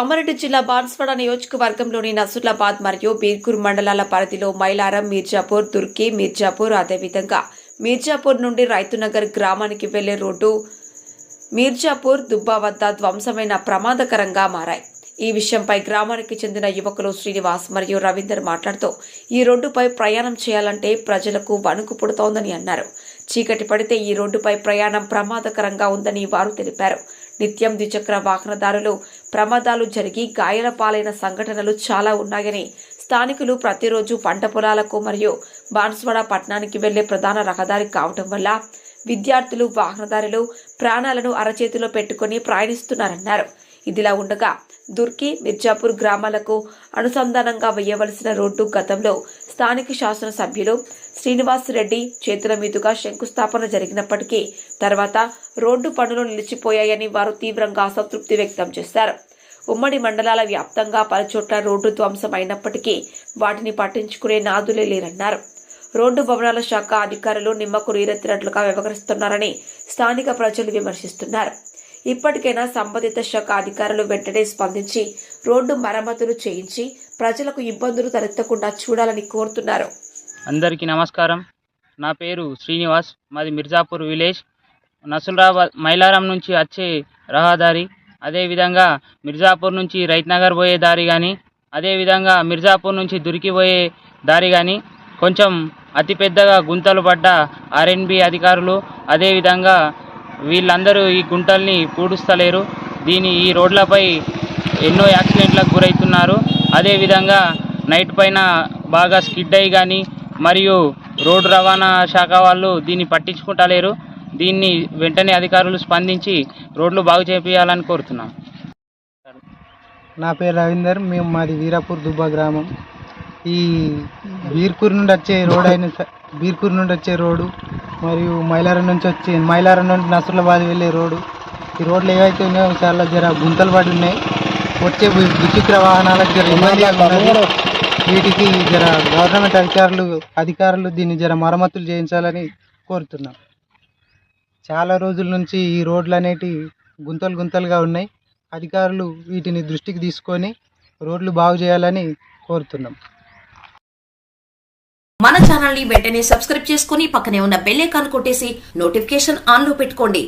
కామారెడ్డి జిల్లా బాన్స్వాడ నియోజకవర్గంలోని నసులాబాద్ మరియు బీర్కూర్ మండలాల పరిధిలో మైలారం మీర్జాపూర్ దుర్కి మీర్జాపూర్ అదేవిధంగా మీర్జాపూర్ నుండి రైతునగర్ గ్రామానికి వెళ్ళే రోడ్డు మీర్జాపూర్ దుబ్బా వద్ద ధ్వంసమైన ప్రమాదకరంగా మారాయి. ఈ విషయంపై గ్రామానికి చెందిన యువకులు శ్రీనివాస్ మరియు రవీందర్ మాట్లాడుతూ ఈ రోడ్డుపై ప్రయాణం చేయాలంటే ప్రజలకు వణుకు పుడుతోందని అన్నారు. చీకటి పడితే ఈ రోడ్డుపై ప్రయాణం ప్రమాదకరంగా ఉందని వారు తెలిపారు. నిత్యం ద్విచక్ర వాహనదారులు ప్రమాదాలు జరిగి గాయాల పాలైన సంఘటనలు చాలా ఉన్నాయని స్థానికులు ప్రతిరోజు పంట పొలాలకు మరియు బాన్స్వాడ పట్టణానికి వెళ్ళే ప్రధాన రహదారి కావటం వల్ల విద్యార్థులు వాహనదారులు ప్రాణాలను అరచేతిలో పెట్టుకుని ప్రయాణిస్తున్నారన్నారు. ఇదిలా ఉండగా దుర్కి మిర్జాపూర్ గ్రామాలకు అనుసంధానంగా వేయవలసిన రోడ్డు గతంలో స్థానిక శాసనసభ్యులు శ్రీనివాస్ రెడ్డి చేతుల మీదుగా శంకుస్థాపన జరిగినప్పటికీ తర్వాత రోడ్డు పనులు నిలిచిపోయాయని వారు తీవ్రంగా అసంతృప్తి వ్యక్తం చేశారు. ఉమ్మడి మండలాల వ్యాప్తంగా పలుచోట్ల రోడ్డు ధ్వంసం అయినప్పటికీ వాటిని పట్టించుకునే నాదులే లేరన్నారు. రోడ్డు భవనాల శాఖ అధికారులు నిమ్మకు నీరెత్తినట్లుగా వ్యవహరిస్తున్నారని స్థానిక ప్రజలు విమర్శిస్తున్నారు. ఇప్పటికైనా సంబంధిత శాఖ అధికారులు వెంటనే స్పందించి రోడ్డు మరమ్మతులు చేయించి ప్రజలకు ఇబ్బందులు తలెత్తకుండా చూడాలని కోరుతున్నారు. అందరికీ నమస్కారం. నా పేరు శ్రీనివాస్. మాది మిర్జాపూర్ విలేజ్. నసులాబాద్ మైలారం నుంచి వచ్చే రహదారి అదేవిధంగా మిర్జాపూర్ నుంచి రైత్నగర్ పోయే దారి కానీ అదేవిధంగా మిర్జాపూర్ నుంచి దురికిపోయే దారి కానీ కొంచెం అతిపెద్దగా గుంతలు పడ్డ ఆర్ఎన్బి అధికారులు అదేవిధంగా వీళ్ళందరూ ఈ గుంటల్ని పూడుస్తలేరు. దీని ఈ రోడ్లపై ఎన్నో యాక్సిడెంట్లకు గురవుతున్నారు అదేవిధంగా నైట్ పైన బాగా స్కిడ్ అయ్యి కానీ మరియు రోడ్డు రవాణా శాఖ వాళ్ళు దీన్ని పట్టించుకుంటలేరు. దీన్ని వెంటనే అధికారులు స్పందించి రోడ్లు బాగు చేపించాలని కోరుతున్నాం. నా పేరు రవీందర్ మేము మాది వీరాపూర్ దుబ్బా గ్రామం. ఈ బీర్కూర్ నుండి వచ్చే రోడ్ అయిన స- బీర్కూర్ నుండి వచ్చే రోడ్డు మరియు మైలారం నుంచి వచ్చే మైలారం నుండి నసరులాబాద్ వెళ్ళే రోడ్డు. ఈ రోడ్లు ఏవైతే ఉన్నాయో చాలా జర గుంతలు పడి ఉన్నాయి. వచ్చే ద్విచక్ర వాహనాలకు జర వీటికి జర గవర్నమెంట్ అధికారులు అధికారులు దీన్ని జర మరమ్మతులు చేయించాలని కోరుతున్నాం. చాలా రోజుల నుంచి ఈ రోడ్లు అనేటివి గుంతలు గుంతలుగా ఉన్నాయి. అధికారులు వీటిని దృష్టికి తీసుకొని రోడ్లు బాగు చేయాలని కోరుతున్నాం. మన ఛానల్ని వెంటనే సబ్స్క్రైబ్ చేసుకుని పక్కనే ఉన్న బెల్ ఐకాన్ కొట్టేసి నోటిఫికేషన్ ఆన్లో పెట్టుకోండి.